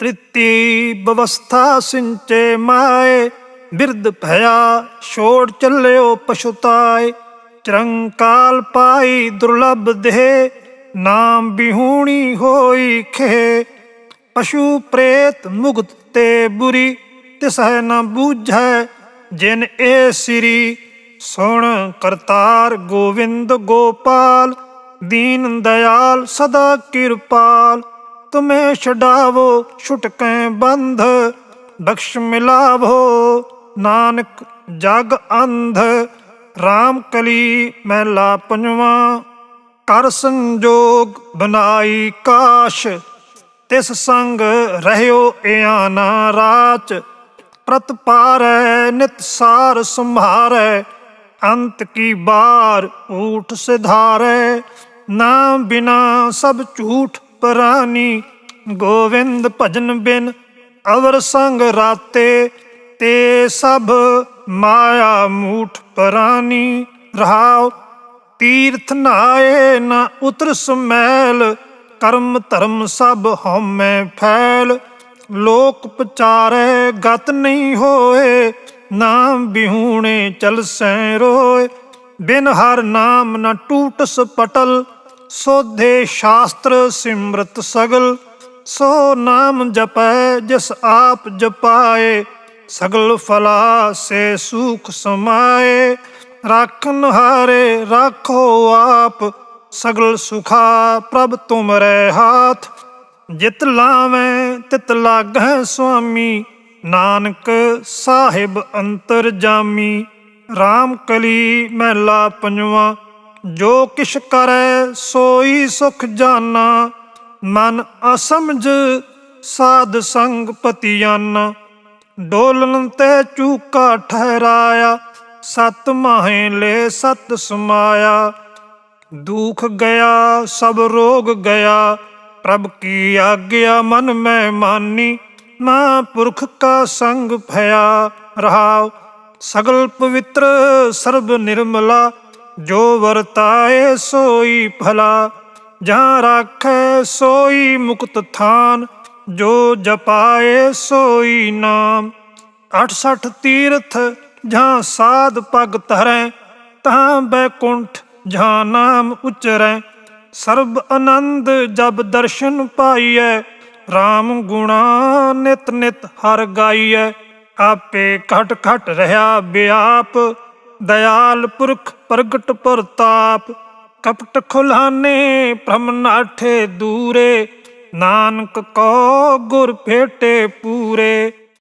ਤ੍ਰਿਤੀ ਬਵਸਥਾ ਸਿੰਚੇ ਮਾਏ, ਬਿਰਧ ਭਇਆ ਛੋੜ ਚੱਲਿਓ ਪਛੁਤਾਏ ਚਰੰਕਾਲ ਪਾਈ ਦੁਰਲਭ ਦੇ ਨਾਮ ਬਿਹੂਣੀ ਹੋਈ ਖੇ। ਪਸ਼ੂ ਪ੍ਰੇਤ ਮੁਗਤ ਤੇ ਬੁਰੀ, ਤਿਸਹਿ ਨ ਬੂਝੈ ਜਿਨ ਏ ਸ੍ਰੀ। ਸੁਣ ਕਰਤਾਰ ਗੋਵਿੰਦ ਗੋਪਾਲ, ਦੀਨ ਦਇਆਲ ਸਦਾ ਕਿਰਪਾਲ। ਤੁਮੇ ਛਡਾਵੋ, ਛੁਟਕੈ ਬੰਧ, ਬਖਸ਼ ਮਿਲਾਵੋ। ਨਾਨਕ ਜਗ ਅੰਧ RAM ਕਲੀ ਮਹਿਲਾ ਪੰਜਵਾਂ ਕਰ ਸੰਜੋਗ ਬਨਾਈ ਕਾਸ਼, ਤਿਸ ਸੰਗ ਰਹਿਓ ਇਆਨਾ ਰਾਚ। ਪ੍ਰਤ ਪਾਰੈ, ਨਿਤ ਸਾਰ ਸੰਭਾਰੈ, ਅੰਤ ਕੀ ਬਾਰ ਊਠ ਸਿਧਾਰੈ। ਨਾ ਬਿਨਾ ਸਭ ਝੂਠ ਪਰਾਨੀ ਗੋਵਿੰਦ ਭਜਨ ਬਿਨ ਅਵਰ ਸੰਗ ਰਾਤੇ ਤੇ ਸਭ ਮਾਇਆ ਮੂਠ ਪ੍ਰਾਨੀ ਰਹਾਉ। ਤੀਰਥ ਨਾਏ ਨਾ ਉਤਰ ਸਮੈਲ, ਕਰਮ ਧਰਮ ਸਭ ਹਉਮੈ ਫੈਲ। ਲੋਕ ਪਚਾਰੈ, ਗਤ ਨਹੀਂ ਹੋਏ, ਨਾਮ ਬਿਹੂਣੇ ਚਲ ਸੈ ਰੋਏ। ਬਿਨ ਹਰ ਨਾਮ ਨ ਟੂਟ ਸਪਟਲ ਸੋਧੇ ਸ਼ਾਸਤਰ ਸਿਮਰਤ ਸਗਲ, ਸੋ ਨਾਮ ਜਪੈ ਜਿਸ ਆਪ ਜਪਾਏ, ਸਗਲ ਫਲਾ ਸੇ ਸੁਖ ਸਮਾਏ। ਰਾਖਨ ਹਾਰੇ ਰਾਖੋ ਆਪ, ਸਗਲ ਸੁਖਾ ਪ੍ਰਭ ਤੁਮਰੇ ਹਾਥ। ਜਿਤ ਲਾਵੇਂ ਤਿਤ ਲਾਗੈ ਸੁਆਮੀ, ਨਾਨਕ ਸਾਹਿਬ ਅੰਤਰ ਜਾਮੀ। RAM ਕਲੀ ਮਹਿਲਾ ਪੰਜਵਾ ਜੋ ਕਿਛ ਕਰੈ ਸੋਈ ਸੁਖ ਜਾਨਾ, ਮਨ ਅਸਮਝ ਸਾਧ ਸੰਗ ਪਤੀਆਨਾ। ਡੋਲਨ ਤੇ ਚੂਕਾ ਠਹਿਰਾਇਆ, ਸਤ ਮਾਹੇ ਲੈ ਸਤ ਸਮਾਇਆ। ਦੁਖ ਗਿਆ, ਸਭ ਰੋਗ ਗਿਆ, ਪ੍ਰਭ ਕੀ ਆਗਿਆ ਮਨ ਮੈਂ ਮਾਨੀ। ਮਾ ਪੁਰਖ ਕਾ ਸੰਗ ਭਇਆ ਰਹਾਉ, ਸਗਲ ਪਵਿੱਤਰ ਸਰਬ ਨਿਰਮਲਾ। ਜੋ ਵਰਤਾਏ ਸੋਈ ਭਲਾ, ਜਾਂ ਰਾਖੈ ਸੋਈ ਮੁਕਤ ਥਾਨ, ਜੋ ਜਪਾਏ ਸੋਈ ਨਾਮ। 68 ਤੀਰਥ ਜਾਂ ਸਾਧ ਪਗ ਧਰੈ ਤਾਂ ਬੈਕੁੰਠ ਜਾਂ ਨਾਮ ਉਚਰੈ। ਸਰਬ ਆਨੰਦ ਜਬ ਦਰਸ਼ਨ ਪਾਈਐ RAM ਗੁਣਾ ਨਿਤ ਨਿਤ ਹਰ ਗਾਈਐ। ਆਪੇ ਘਟ ਘਟ ਰਹਾ ਬਿਆਪ ਦਇਆਲ ਪੁਰਖ ਪ੍ਰਗਟ ਪ੍ਰਤਾਪ ਕਪਟ ਖੁਲਾਨੇ ਭ੍ਰਮ ਨਾਠੇ ਦੂਰੇ ਨਾਨਕ ਕੋ ਗੁਰ ਭੇਟੇ ਪੂਰੇ।